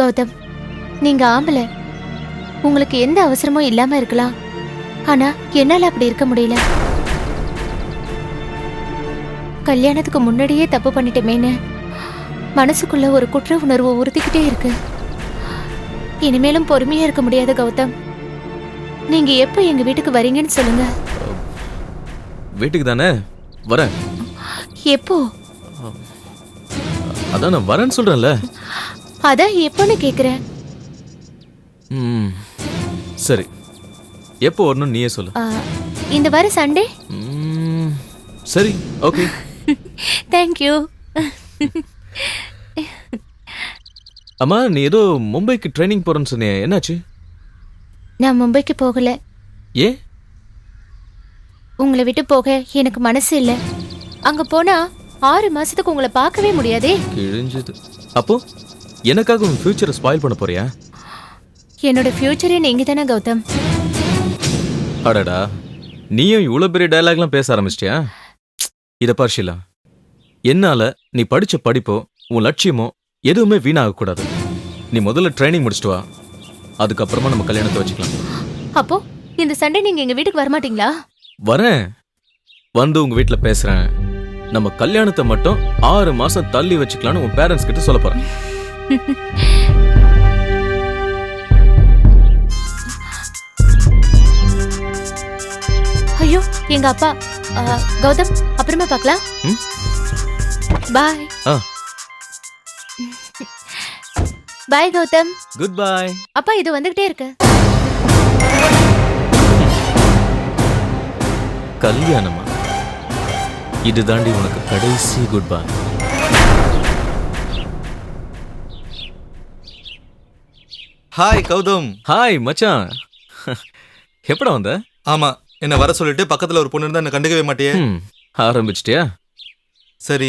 கௌதம் நீங்க ஆம்பளை. உங்களுக்கு எந்த அவசரமும் இல்லாம இருக்கலாம். ஆனா என்னால அப்படி இருக்க முடியல. கல்யாணத்துக்கு முன்னாடியே தப்பு பண்ணிட்டேமேன்னு மனசுக்குள்ள ஒரு குற்ற உணர்வு உறுத்திக்கிட்டே இருக்கு. இனிமேலும் பொறுமையா இருக்க முடியாது கௌதம். நீங்க எப்ப எங்க வீட்டுக்கு வரீங்கன்னு சொல்லுங்க. வீட்டுக்கு தானே? வரேன். எப்போ? அதான் நான் வரேன்னு சொல்றேன்ல. அதான் எப்போன்னு கேக்குறேன் ம். சரி. எப்போ வரணும் நீயே சொல்லு. இந்த வார சண்டே? ம், சரி ஓகே. தேங்க்யூ அம்மா நீ ஏதோ மும்பைக்கு ட்ரைனிங் போறேன்னு சொன்னியே. என்னாச்சு? நான் மும்பைக்கு போகல. ஏ உங்களை விட்டு போக எனக்கு மனசு இல்ல. அங்க போனா ஆறு மாசத்துக்கு உங்களை பார்க்கவே முடியாதே. கிழிஞ்சது. அப்போ? எனக்காக உன் ஃபியூச்சரை ஸ்பாயில் பண்ண போறியா? என்னோட ஃபியூச்சரே நீங்க தானே கௌதம். அடடா. நீயும் இவ்வளோ பெரிய டயலாக்லாம் பேச ஆரம்பிச்சிட்டியா? இதை பார் ஷீலா. என்னால நீ படிச்ச படிப்போ உன் லட்சியமோ எதுவுமே வீணாகக்கூடாது. நீ முதல்ல ட்ரைனிங் முடிச்சிட்டு வா. அதுக்கப்புறமா நம்ம கல்யாணத்தை வச்சுக்கலாம். அப்போ இந்த சண்டே நீங்க எங்க வீட்டுக்கு வரமாட்டீங்களா? வரேன். வந்து உங்க வீட்ல பேசுறேன். நம்ம கல்யாணத்தை மட்டும் ஆறு மாசம் தள்ளி வச்சுக்கலாம்னு உன் பேரண்ட்ஸ் கிட்ட சொல்ல போறேன். ஐயோ எங்க அப்பா கௌதம் அப்புறமா பார்க்கலாம்? Bye. Bye Gautham. Good bye அப்பா இது வந்துகிட்டே இருக்கு. கல்யாணமா? இது தாண்டி உனக்கு கடைசி good bye hi Gautham. Hi மச்சான். எப்படா வந்த? ஆமா என்ன வர சொல்லிட்டு பக்கத்துல ஒரு பொண்ணு இருந்தா என்ன கண்டுக்கவே மாட்டியே? ம், ஆரம்பிச்சிட்டியா? சரி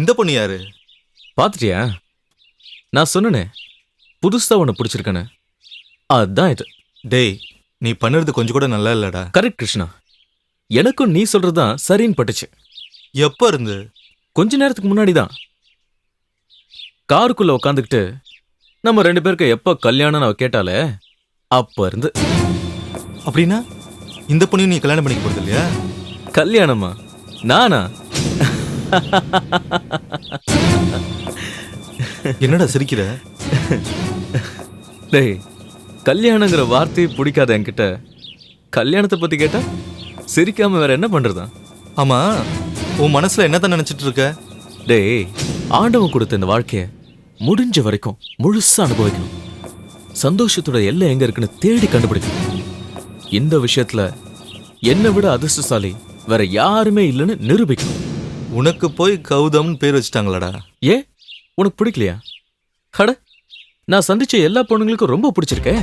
இந்த பொண்ணு யாரு? பார்த்துட்டியா நான் சொன்னனே புதுசா உன்னை பிடிச்சிருக்கேன்னு. அதான் இது. டேய் நீ பண்ணுறது கொஞ்சம் கூட நல்லா இல்லடா. கரெக்ட் கிருஷ்ணா. எனக்கும் நீ சொல்றதுதான் சரின்னு பட்டுச்சு. எப்போ இருந்து? கொஞ்ச நேரத்துக்கு முன்னாடி தான் காருக்குள்ள உட்காந்துக்கிட்டு நம்ம ரெண்டு பேருக்கு எப்போ கல்யாணம்னு அவ கேட்டாலே அப்ப இருந்து. அப்படின்னா இந்த பொண்ணையும் நீ கல்யாணம் பண்ணிக்க போறது இல்லையா? கல்யாணமா? நானா? என்னடா சிரிக்கிற? டேய் கல்யாணங்கிற வார்த்தையை பிடிக்காத என்கிட்ட. கல்யாணத்தை பத்தி கேட்டா சிரிக்காம வேற என்ன பண்றதா? ஆமா உன் மனசுல என்னதான் நினைச்சிட்டு இருக்க? டேய் ஆண்டவன் கொடுத்த இந்த வாழ்க்கைய முடிஞ்ச வரைக்கும் முழுசா அனுபவிக்கணும். சந்தோஷத்தோட எல்லை எங்க இருக்குன்னு தேடி கண்டுபிடிக்கணும். இந்த விஷயத்துல என்னை விட அதிர்ஷ்டசாலி வேற யாருமே இல்லைன்னு நிரூபிக்கணும். உனக்கு போய் கௌதம்னு பேர் வச்சுட்டாங்களாடா? ஏ உனக்கு பிடிக்கலையா? அட நான் சந்திச்ச எல்லா பொண்ணுங்களுக்கும் ரொம்ப பிடிச்சிருக்கே.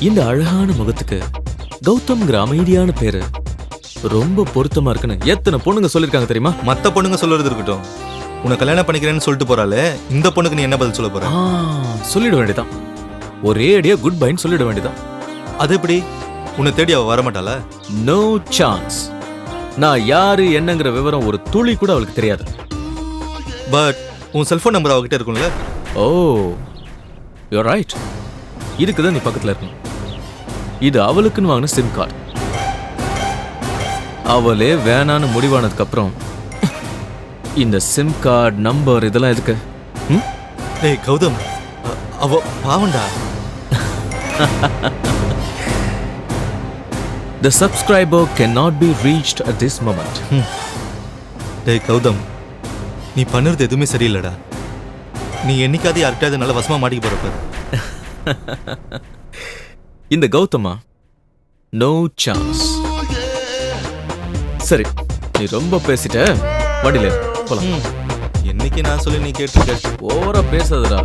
இந்த அழகான முகத்துக்கு கௌதம்ங்கிற அமைதியான பேரு ரொம்ப பொருத்தமா இருக்குன்னு எத்தனை பொண்ணுங்க சொல்லிருக்காங்க தெரியுமா? மத்த பொண்ணுங்க சொல்றது இருக்கட்டும். உன்னை கல்யாணம் பண்ணிக்கிறேன்னு சொல்லிட்டு போறாளே இந்த பொண்ணுக்கு நீ என்ன பதில் சொல்ல போற? ஆ, சொல்லிட வேண்டியதான் ஒரே அடியா குட் பைன்னு சொல்லிட வேண்டியதான் அது எப்படி? உன்னை தேடி அவ வரமாட்டாளா? நோ சான்ஸ் நான் யாரு என்னங்கிற விவரம் ஒரு துளி கூட அவளுக்கு தெரியாது. பட் உன் செல்போன் நம்பர் அவகிட்ட இருக்கும்ல? ஓ யூ ரைட் இதுக்கு தான் நீ பக்கத்துல இருக்கணும். இது அவளுக்குன்னு வாங்கின சிம் கார்டு அவளே வேணான்னு முடிவானதுக்கு அப்புறம் இந்த சிம் கார்டு நம்பர் இதெல்லாம் எதுக்கு? ம்? டேய் கௌதம் அ- அவ பாவண்டா The subscriber cannot be reached at this moment. டேய் கௌதம் நீ பண்ணுறது எதுவுமே சரியில்லடா. நீ என்னைக்காவது யார்கிட்டயாவது நல்ல வசமா மாட்டிக்க போறப்ப. இந்த கௌதமா நோ சான்ஸ் சரி நீ ரொம்ப பேசிட்ட. ஏறு, போலாம். என்னைக்கு நான் சொல்லி நீ கேட்டிருக்க? ஓவரா பேசாதடா.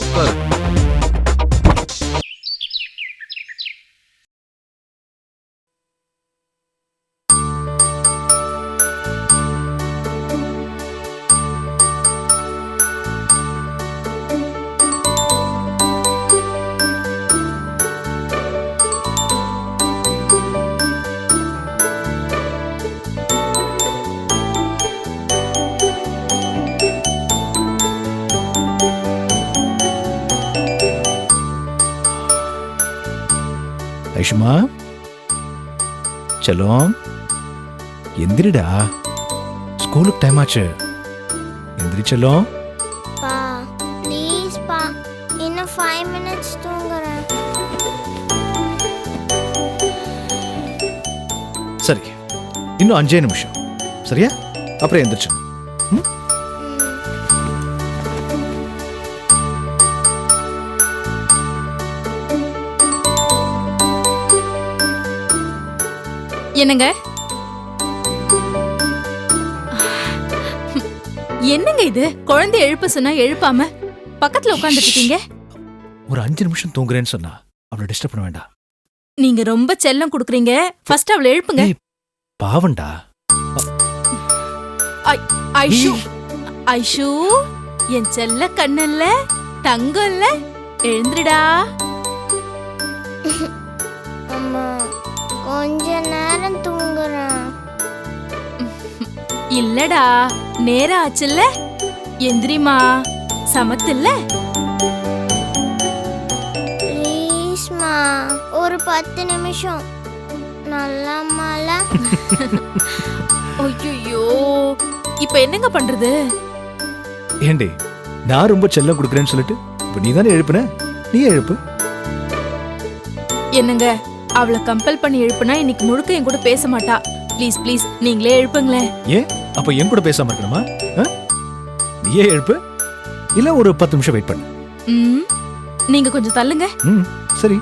உட்காரு. ஐஷுமா செல்லம் எந்திரிடா. ஸ்கூலுக்கு டைம் ஆச்சு. எந்திரி செல்லம். பா ப்ளீஸ் பா. இன்னும் ஃபைவ் மினிட்ஸ் தூங்குறேன். சரி. இன்னும் அஞ்சே நிமிஷம். சரியா? அப்புறம் எந்திரிச்சு என்னங்க? என்னங்க இது? குழந்தை எழுப்ப சொன்னா எழுப்பாம பக்கத்துல உட்கார்ந்துட்டு இருக்கீங்க? ஒரு அஞ்சு நிமிஷம் தூங்குறேன்னு சொன்னா அவளை டிஸ்டர்ப் பண்ண வேண்டாம். நீங்க ரொம்ப செல்லம் குடுக்குறீங்க. ஃபர்ஸ்ட் அவளை எழுப்புங்க. ஏய், பாவண்டா ஐஷு ஐஷு என் செல்ல கண்ணல்ல தங்கம்ல எழுந்துடா அம்மா. கொஞ்ச நேரம் தூங்குறேன். இல்லடா நேரம் ஆச்சுல்ல? எந்திரிமா சமத்துல ப்ளீஸ்மா ஒரு பத்து நிமிஷம். நல்லா மழை. ஐயோ இப்ப என்னங்க பண்றது? ஏண்டி நான் ரொம்ப செல்லம் கொடுக்குறேன்னு சொல்லிட்டு இப்ப நீ தானே எழுப்புன? நீ எழுப்பு. என்னங்க? அவளை கம்பல் பண்ணி எழுப்புனா இன்னைக்கு முழுக்க என் கூட பேச மாட்டா. ப்ளீஸ் ப்ளீஸ் நீங்களே எழுப்புங்களேன். ஏன்? அப்ப என் கூட பேசாம இருக்கணுமா? நீயே எழுப்பு. இல்ல ஒரு பத்து நிமிஷம் வெயிட் பண்ணு. ம். நீங்க கொஞ்சம் தள்ளுங்க. ம் சரி.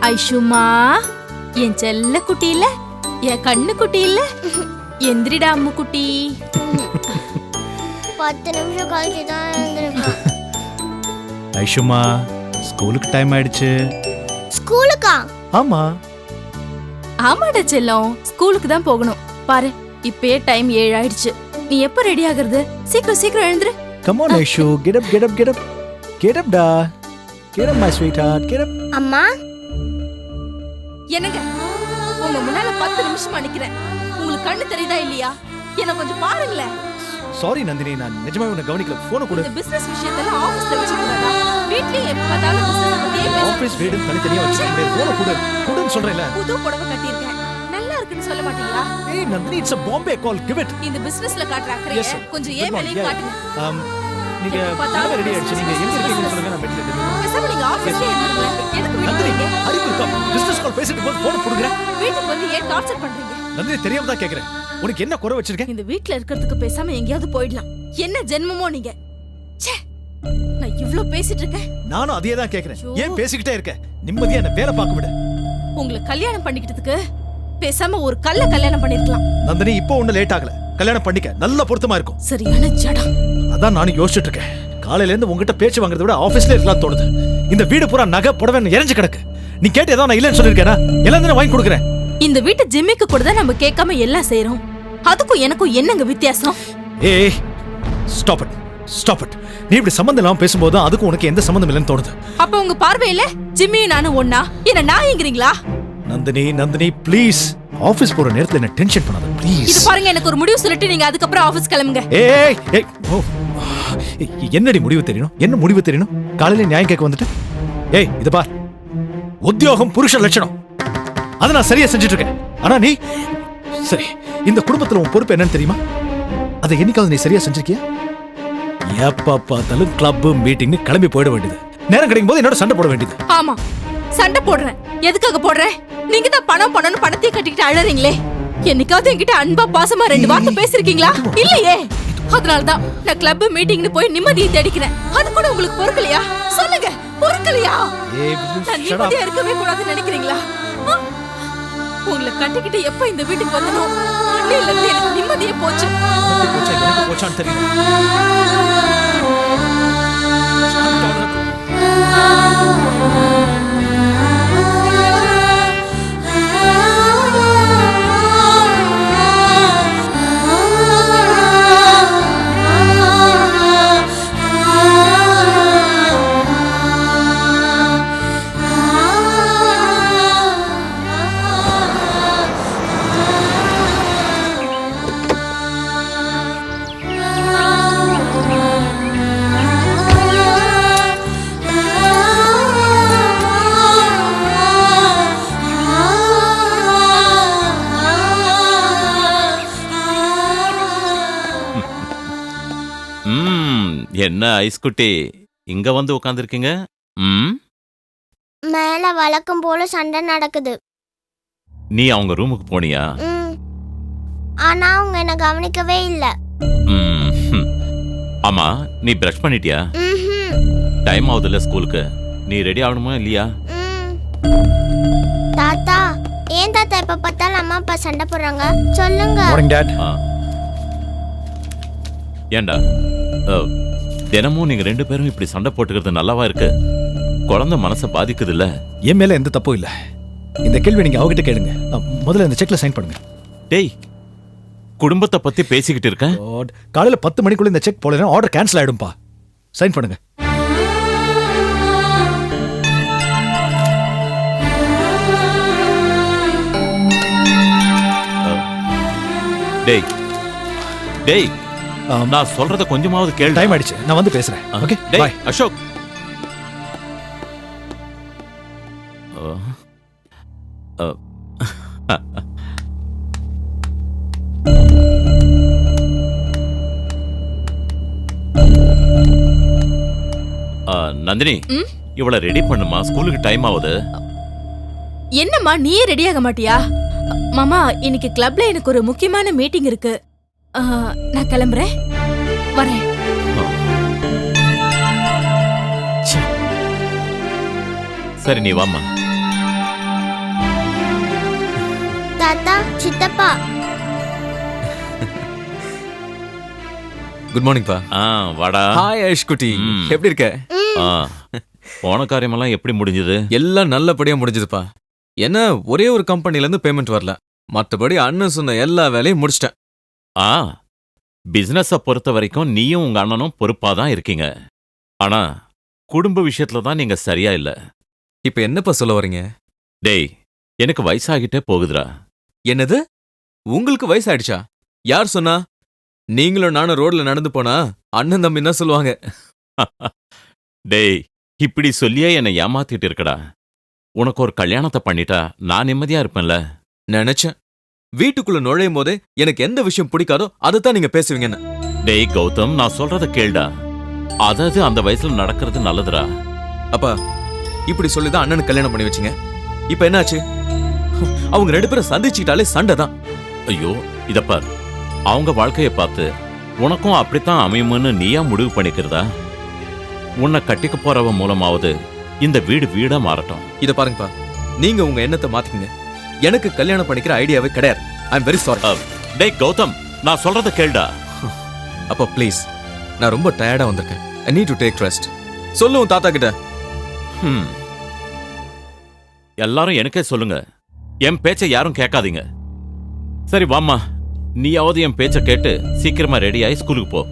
ஐஷுமா என் செல்ல குட்டி இல்ல? என் கண்ணு குட்டி இல்ல? எந்திரிடா அம்மு குட்டி. பத்து நிமிஷம் கழிச்சு தான் ஐஷுமா ஸ்கூலுக்கு டைம் ஆயிடுச்சு. ஸ்கூலுக்கா? ஆமா. ஆமாடா செல்லம். ஸ்கூலுக்கு தான் போகணும். பாரு இப்பயே டைம் ஏழு ஆயிடுச்சு நீ எப்ப ரெடி ஆகுறது? சீக்கிரம் சீக்கிரம் எழுந்துரு. Come on Aishu get up get up get up get up டா get up my sweet heart get up அம்மா? என்னங்க? உங்க முன்னால பத்து நிமிஷம் நிக்கிறேன். உங்களுக்கு கண்ணு தெரியுதா இல்லையா? என்ன கொஞ்சம் பாருங்களேன். சாரி நந்தினி. நான் நிஜமாவே உன்னை கவனிக்கல. போன கொடு. இந்த பிசினஸ் விஷயத்தெல்லாம் ஆபீஸ்ல வச்சு கூடாதா வீட்லயே பார்த்தாலும் பிசினஸ் பத்தியே பேச ஆபீஸ் வீடு தனித்தனியா வச்சுக்க முடியாது போன கொடு. கொடுன்னு சொல்றேன்ல. புது புடவை கட்டியிருக்கேன். நல்லா இருக்குன்னு சொல்ல மாட்டீங்களா? ஏய் Nandini it's a Bombay call give it இந்த பிசினஸ்ல காட்டுற Yes, அக்கறைய sir. கொஞ்சம் Good ஏன் morning. மேலேயும் Yeah. காட்டுங்க. um நீங்க எப்ப பார்த்தாலும் ரெடி ஆயிடுச்சு. நீங்க எங்க இருக்கீங்கன்னு சொல்லுங்க. நான் மெட்ல பேசாம நீங்க ஆபீஸ்லயே இருந்துருங்களேன் எதுக்கு வீட்டுக்கு நந்தினி வரீங்க அறிவு இருக்கா? பிசினஸ் கால் பேசிட்டு போது போன புடுங்கறேன் வீட்டுக்கு வந்து ஏன் டார்ச்சர் பண்றீங்க? நந்தினி தெரியாம தான் கேக்குறேன். உனக்கு என்ன குறை வச்சிருக்கேன்? இந்த வீட்ல இருக்கிறதுக்கு பேசாம எங்கேயாவது போயிடலாம். என்ன ஜென்மமோ நீங்க? ச்சே! நான் இவ்ளோ பேசிட்டு இருக்கேன். நானும் அதையே தான் கேக்குறேன். ஏன் பேசிக்கிட்டே இருக்க? நிம்மதியா என்ன வேலை பார்க்க விடு. உங்களை கல்யாணம் பண்ணிக்கிட்டதுக்கு பேசாம ஒரு கல்ல கல்யாணம் பண்ணிருக்கலாம். நந்தினி இப்போ ஒண்ணு லேட் ஆகல. கல்யாணம் பண்ணிக்க. நல்ல பொருத்தமா இருக்கும். சரியான ஜடம் அதான் நானும் யோசிச்சுட்டு இருக்கேன். காலையில இருந்து உங்ககிட்ட பேச்சு வாங்குறத விட ஆபீஸ்ல இருக்கலாம் தோணுது. இந்த வீடு பூரா நகை புடவை இறஞ்சு கிடக்கு. நீ கேட்டு ஏதாவது நான் இல்லைன்னு சொல்லிருக்கேனா எல்லாம் தானே வாங்கி கொடுக்குறேன். இந்த வீட்டு ஜிம்மிக்கு கூட தான் நம்ம கேட்காம எல்லாம் செய்றோம். அதுக்கும் எனக்கும் என்னங்க வித்தியாசம்? ஏய் ஸ்டாப் இட் ஸ்டாப் இட் நீ இப்படி சம்மந்தம் இல்லாம பேசும்போது அதுக்கும் உனக்கு எந்த சம்மந்தம் இல்லைன்னு தோணுது. அப்ப உங்க பார்வையில ஜிம்மியும் நானும் ஒண்ணா? என்ன நாயங்கிறீங்களா நந்தினி நந்தினி ப்ளீஸ் ஆபீஸ் போற நேரத்துல என்ன டென்ஷன் பண்ணாத ப்ளீஸ் பாருங்க எனக்கு ஒரு முடிவு சொல்லிட்டு நீங்க அதுக்கப்புறம் ஆபீஸ் கிளம்புங்க. ஏய் ஏய் ஓ. என்னடி முடிவு தெரியணும் என்ன முடிவு தெரியணும் காலையில நியாயம் கேட்க வந்துட்டு ஏய் இது பார். உத்தியோகம் புருஷ லட்சணம். அதை நான் சரியா செஞ்சுட்டு இருக்கேன் ஆனா நீ சரி இந்த குடும்பத்துல உன் பொறுப்பு என்னன்னு தெரியுமா? அதை என்னைக்காவது நீ சரியா செஞ்சிருக்கியா? எப்ப பார்த்தாலும் கிளப் மீட்டிங்னு கிளம்பி போயிட வேண்டியது. நேரம் கிடைக்கும் போது என்னோட சண்டை போட வேண்டியது. ஆமா. சண்டை போடுறேன். எதுக்காக போடுறேன்? நீங்க தான் பணம் பணம்னு பணத்தையே கட்டிக்கிட்டு அழறீங்களே. என்னைக்காவது என்கிட்ட அன்பா பாசமா ரெண்டு வார்த்தை பேசிருக்கீங்களா? இல்லையே. அதனாலதான் நான் கிளப் மீட்டிங்னு போய் நிம்மதியை தேடிக்கிறேன். அது கூட உங்களுக்கு பொறுக்கலையா? சொல்லுங்க. பொறுக்கலையா? நான். நிம்மதியா இருக்கவே கூடாதுன்னு நினைக்கிறீங்களா? உங்களை கட்டிக்கிட்டு எப்ப இந்த வீட்டுக்கு வந்தனோ அன்னையில இருந்து எனக்கு நிம்மதியே போச்சு. போச்சா, எனக்கு போச்சான்னு தெரியல. என்ன ஐஸ் குட்டி? இங்க வந்து உட்காந்துருக்கீங்க ம்? மேல வழக்கம் போல சண்டை நடக்குது. நீ அவங்க ரூமுக்கு போனியா? ம். ஆனா அவங்க என்ன கவனிக்கவே இல்ல. ம் ஹம். ஆமா நீ பிரஷ் பண்ணிட்டியா? ம்ஹும். டைம் ஆகுதுல்ல ஸ்கூலுக்கு. நீ ரெடி ஆகணுமா இல்லையா? ம். தாத்தா ஏன் தாத்தா எப்ப பார்த்தாலும் அம்மா அப்பா சண்டை போடுறாங்க? சொல்லுங்க. மார்னிங் டேட் ஆ. ஏண்டா அ, தினமும் நீங்க ரெண்டு பேரும் இப்படி சண்டை போட்டுக்கிறது நல்லாவா இருக்கு? குழந்தை மனசை பாதிக்குது இல்ல என் மேல எந்த தப்பும் இல்ல. இந்த கேள்வி நீங்க அவகிட்ட கேளுங்க. முதல்ல இந்த செக்ல சைன் பண்ணுங்க. டேய் குடும்பத்தை பத்தி பேசிக்கிட்டு இருக்க? God, காலையில பத்து மணிக்குள்ள இந்த செக் போடலாம் ஆர்டர் கேன்சல் ஆயிடும்பா. சைன் பண்ணுங்க. டேய் டேய். நான் சொல்றத கொஞ்சமாவது கேளு டைம் ஆயிடுச்சு. நான் வந்து பேசுறேன். ஓகே டேய் பாய் அசோக். நந்தினி? இவள ரெடி பண்ணுமா? ஸ்கூலுக்கு டைம் ஆகுது. என்னம்மா நீயே ரெடி ஆக மாட்டியா? மாமா இன்னைக்கு கிளப்ல எனக்கு ஒரு முக்கியமான மீட்டிங் இருக்கு. நான் கிளம்புறேன். வரேன். சரி நீ வாம்மா. தாத்தா சித்தப்பா. குட் மார்னிங் பா. ஆ வாடா. ஹாய் ஐஷ் குட்டி ம். எப்படி இருக்க? ஆ போன காரியமெல்லாம் எப்படி முடிஞ்சது? எல்லாம் நல்லபடியா முடிஞ்சதுப்பா. என்ன ஒரே ஒரு கம்பெனில இருந்து பேமெண்ட் வரல. மற்றபடி அண்ணன் சொன்ன எல்லா வேலையும் முடிச்சிட்டேன். ஆ பிசினஸ பொறுத்த வரைக்கும் நீயும் உங்க அண்ணனும் பொறுப்பா தான் இருக்கீங்க. ஆனா குடும்ப விஷயத்துல தான் நீங்க சரியா இல்ல. இப்ப என்னப்பா சொல்ல வரீங்க டேய் எனக்கு வயசாகிட்டே போகுதுடா. என்னது? உங்களுக்கு வயசாயிடுச்சா? யார் சொன்னா? நீங்களும் நானும் ரோட்ல நடந்து போனா அண்ணன் தம்பி தான் சொல்லுவாங்க. டேய் இப்படி சொல்லியே என்னை ஏமாத்திட்டு இருக்கடா. உனக்கு ஒரு கல்யாணத்தை பண்ணிட்டா நான் நிம்மதியா இருப்பேன்ல? நினைச்சேன். வீட்டுக்குள்ள நுழையும் போதே எனக்கு எந்த விஷயம் பிடிக்காதோ அதை தான் நீங்க பேசுவீங்கன்னு. டேய் கௌதம் நான் சொல்றத கேளுடா. அதாவது அந்த வயசுல நடக்கிறது நல்லதுடா. அப்பா இப்படி சொல்லிதான் அண்ணனுக்கு கல்யாணம் பண்ணி வச்சீங்க. இப்ப என்னாச்சு? அவங்க ரெண்டு பேரும் சந்திச்சுக்கிட்டாலே சண்டை தான். ஐயோ இத பார். அவங்க வாழ்க்கைய பார்த்து உனக்கும் அப்படித்தான் அமையும்னு நீயா முடிவு பண்ணிக்கிறதா? உன்னை கட்டிக்க போறவன் மூலமாவது இந்த வீடு வீடா மாறட்டும். இத பாருங்கப்பா நீங்க உங்க எண்ணத்தை மாத்திக்கங்க. எனக்கு கல்யாணம் பண்ணிக்கிற ஐடியாவே கிடையாது. ஐ எம் வெரி சாரி டேய் கௌதம் நான் சொல்றத கேளுடா. அப்பா ப்ளீஸ் நான் ரொம்ப டயர்டா வந்திருக்கேன். I need to take rest சொல்லு உன் தாத்தா கிட்ட. ஹம். எல்லாரும் எனக்கே சொல்லுங்க. என் பேச்சை யாரும் கேட்காதீங்க. சரி வாம்மா. நீயாவது என் பேச்சை கேட்டு சீக்கிரமா ரெடி ஆகி ஸ்கூலுக்கு போ.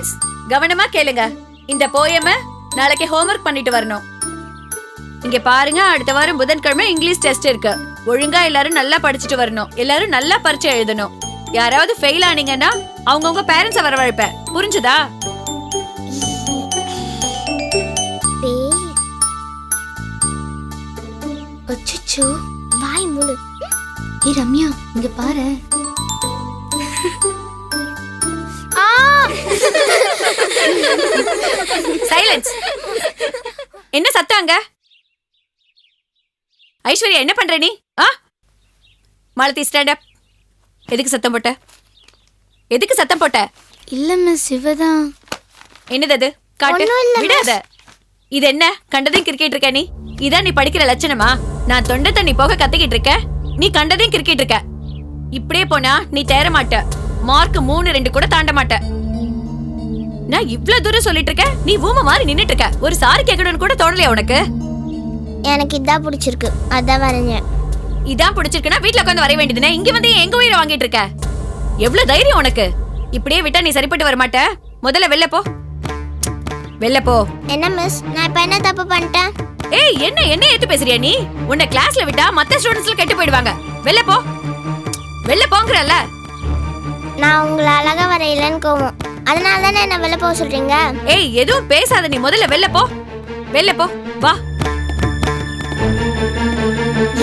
ஸ்டூடெண்ட்ஸ் கவனமா கேளுங்க. இந்த போயம நாளைக்கு ஹோம்ஒர்க் பண்ணிட்டு வரணும். இங்க பாருங்க அடுத்த வாரம் புதன்கிழமை இங்கிலீஷ் டெஸ்ட் இருக்கு. ஒழுங்கா எல்லாரும் நல்லா படிச்சுட்டு வரணும். எல்லாரும் நல்லா பரீட்சை எழுதணும். யாராவது ஃபெயில் ஆனீங்கன்னா அவங்கவுங்க பேரண்ட்ஸை வரவழைப்பேன் புரிஞ்சுதா? பேய் வாய் முழு ஏ ரம்யா இங்க பாரு. சைலன்ஸ் என்ன சத்தம் அங்க? ஐஸ்வர்யா என்ன பண்ற நீ? ஆ? மாலதி ஸ்டாண்ட் அப் எதுக்கு சத்தம் போட்ட? எதுக்கு சத்தம் போட்ட? இல்ல மிஸ் இவதான் என்னது அது? காட்டு. விடாத இது என்ன? கண்டதையும் கிரிக்கெட் இருக்க நீ? இதான் நீ படிக்கிற லட்சணமா? நான் தொண்டை தண்ணி போக கத்திக்கிட்டு இருக்க. நீ கண்டதையும் கிரிக்கெட் இருக்க. இப்படியே போனா நீ தேர மாட்ட. மார்க் மூணு ரெண்டு கூட தாண்ட மாட்ட. நான் இவ்ளோ தூரம் சொல்லிட்டு இருக்க நீ ஊம மாதிரி நின்னுட்டு இருக்க. ஒரு சாரி கேட்கணும்னு கூட தோணலையா உனக்கு? எனக்கு இதான் பிடிச்சிருக்கு. அதான் வரைஞ்சேன். இதான் பிடிச்சிருக்குன்னா வீட்ல உட்காந்து வரைய வேண்டியதுனே இங்க வந்து எங்க உயிரை வாங்கிட்டு இருக்க? எவ்வளவு தைரியம் உனக்கு? இப்படியே விட்டா நீ சரிப்பட்டு வர மாட்ட முதல்ல வெளில போ. வெளில போ. என்ன மிஸ் நான் இப்ப என்ன தப்பு பண்ணிட்டேன்? ஏய் என்ன என்ன ஏத்து பேசுறியா நீ? உன்னை கிளாஸ்ல விட்டா மத்த ஸ்டூடண்ட்ஸ்ல கெட்டு போயிடுவாங்க. வெளில போ. வெளில போங்கறல்ல. நான் உங்களை அழகா வரையலன்னு கோவம். அதனால தானே என்ன வெளில போக சொல்றீங்க? ஏய் எதுவும் பேசாத நீ முதல்ல வெளில போ. வெளில போ. வா.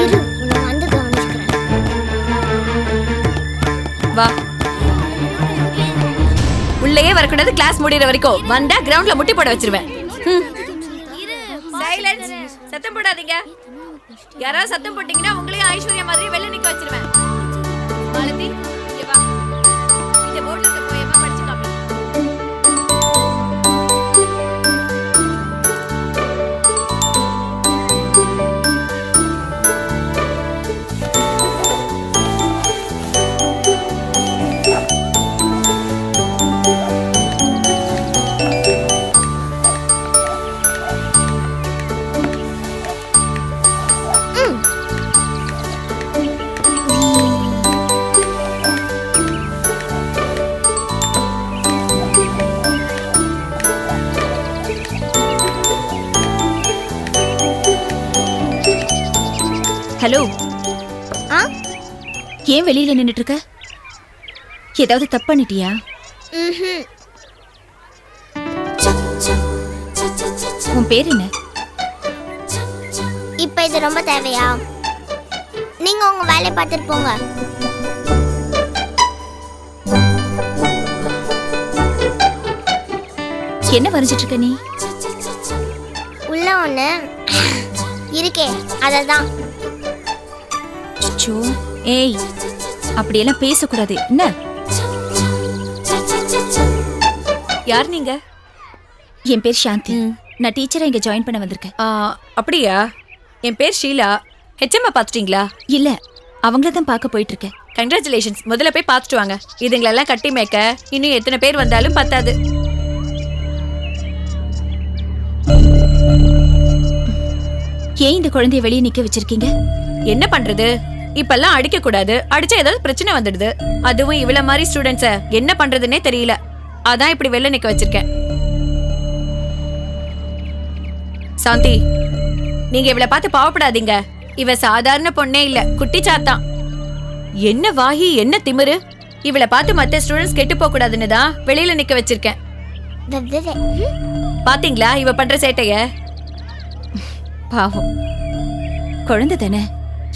இரு உன்னை வந்து கவனிச்சுக்கிறேன். வா. உள்ளேயே வரக்கூடாது கிளாஸ் முடியிற வரைக்கும். வந்தா கிரவுண்ட்ல முட்டி போட வச்சிருவேன். சைலன்ஸ் சத்தம் போடாதீங்க. யாராவது சத்தம் போட்டீங்கன்னா உங்களையும் ஐஸ்வர்யா மாதிரி வெளில நிக்க வச்சிருவேன். மாலதி. ஹலோ. ஆ? ஏன் வெளியில நின்னுட்டு இருக்க ஏதாவது தப்பு பண்ணிட்டியா. உன் பேர் என்ன? இப்ப இது ரொம்ப தேவையா? நீங்க உங்க வேலையை பார்த்துட்டு போங்க. என்ன வரைஞ்சிட்டு இருக்க நீ? உள்ள ஒண்ணு. இருக்கே அததான். அச்சோ ஏய் அப்படியெல்லாம் பேசக்கூடாது. என்ன? யார் நீங்க? என் பேர் சாந்தி. நான் டீச்சரா இங்க ஜாயின் பண்ண வந்திருக்கேன். ஆ, அப்படியா? என் பேர் ஷீலா. ஹெச்எம் பார்த்துட்டீங்களா? இல்ல அவங்கள தான் பார்க்க போயிட்டு இருக்கேன் கங்க்ராச்சுலேஷன்ஸ் முதல்ல போய் பார்த்துட்டு வாங்க. இதுங்களெல்லாம் கட்டி மேய்க்க. இன்னும் எத்தனை பேர் வந்தாலும் பத்தாது. ஏன் இந்த குழந்தைய வெளியே நிக்க வச்சிருக்கீங்க? என்ன பண்றது? இப்பெல்லாம் அடிக்க கூடாது. அடிச்சா ஏதாவது பிரச்சனை வந்துடுது. அதுவும் இவ்வளவு மாதிரி ஸ்டூடெண்ட்ஸ என்ன பண்றதுன்னே தெரியல. அதான் இப்படி வெளில நிக்க வச்சிருக்கேன். சாந்தி நீங்க இவளை பார்த்து பாவப்படாதீங்க. இவ சாதாரண பொண்ணே இல்ல. குட்டி சாத்தான். என்ன வாகி என்ன திமிரு? இவளை பார்த்து மத்த ஸ்டூடெண்ட்ஸ் கெட்டு போக கூடாதுன்னு தான் வெளியில நிக்க வச்சிருக்கேன். பாத்தீங்களா இவ பண்ற சேட்டைய? பாவம். குழந்தை தானே?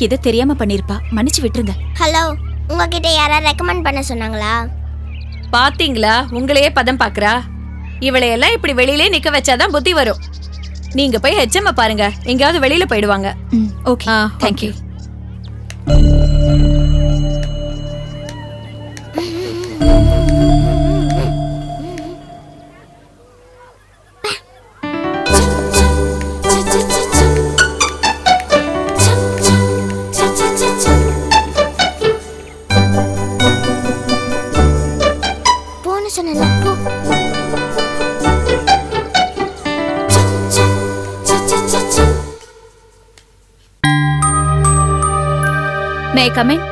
ஏதோ தெரியாம பண்ணிருப்பா. மன்னிச்சு விட்டுருங்க. ஹலோ உங்ககிட்ட யாராவது ரெக்கமெண்ட் பண்ண சொன்னாங்களா? பாத்தீங்களா? உங்களையே பதம் பாக்குறா. இவளையெல்லாம் இப்படி வெளியிலே நிக்க வச்சாதான் புத்தி வரும். நீங்க போய் ஹெச்எம் பாருங்க. எங்கேயாவது வெளியில போயிடுவாங்க. Okay thank you may come in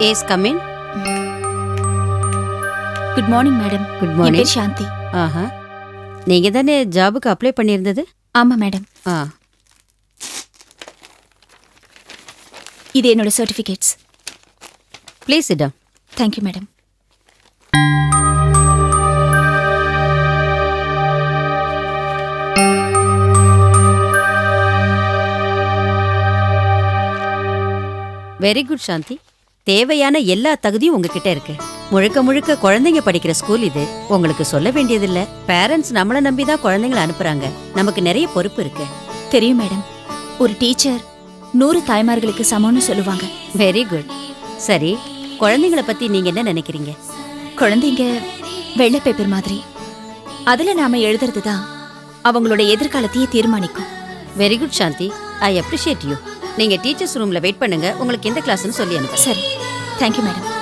yes come in good morning madam good morning Shanthi. ஆஹா. நீங்க தானே ஜாபுக்கு அப்ளை பண்ணியிருந்தது? ஆமா மேடம் ஆ. இது என்னோட சர்டிஃபிகேட்ஸ் ப்ளீஸ் இடம் thank you madam very good Shanthi தேவையான எல்லா தகுதியும் உங்ககிட்ட இருக்கு. முழுக்க முழுக்க குழந்தைங்க படிக்கிற ஸ்கூல் இது. உங்களுக்கு சொல்ல வேண்டியதில்ல. பேரண்ட்ஸ் நம்மளை நம்பி தான் குழந்தைங்களை அனுப்புறாங்க. நமக்கு நிறைய பொறுப்பு இருக்கு. தெரியும் மேடம் ஒரு டீச்சர் நூறு தாய்மார்களுக்கு சமம்னு சொல்லுவாங்க. வெரி குட் சரி குழந்தைங்களை பத்தி நீங்க என்ன நினைக்கிறீங்க? குழந்தைங்க வெள்ளை பேப்பர் மாதிரி. அதுல நாம எழுதுறது தான் அவங்களோட எதிர்காலத்தையே தீர்மானிக்கும். Very good Shanthi I appreciate you நீங்க டீச்சர்ஸ் ரூம்ல வெயிட் பண்ணுங்க. உங்களுக்கு எந்த கிளாஸ்னு சொல்லி அனுப்புறேன். சரி. Thank you madam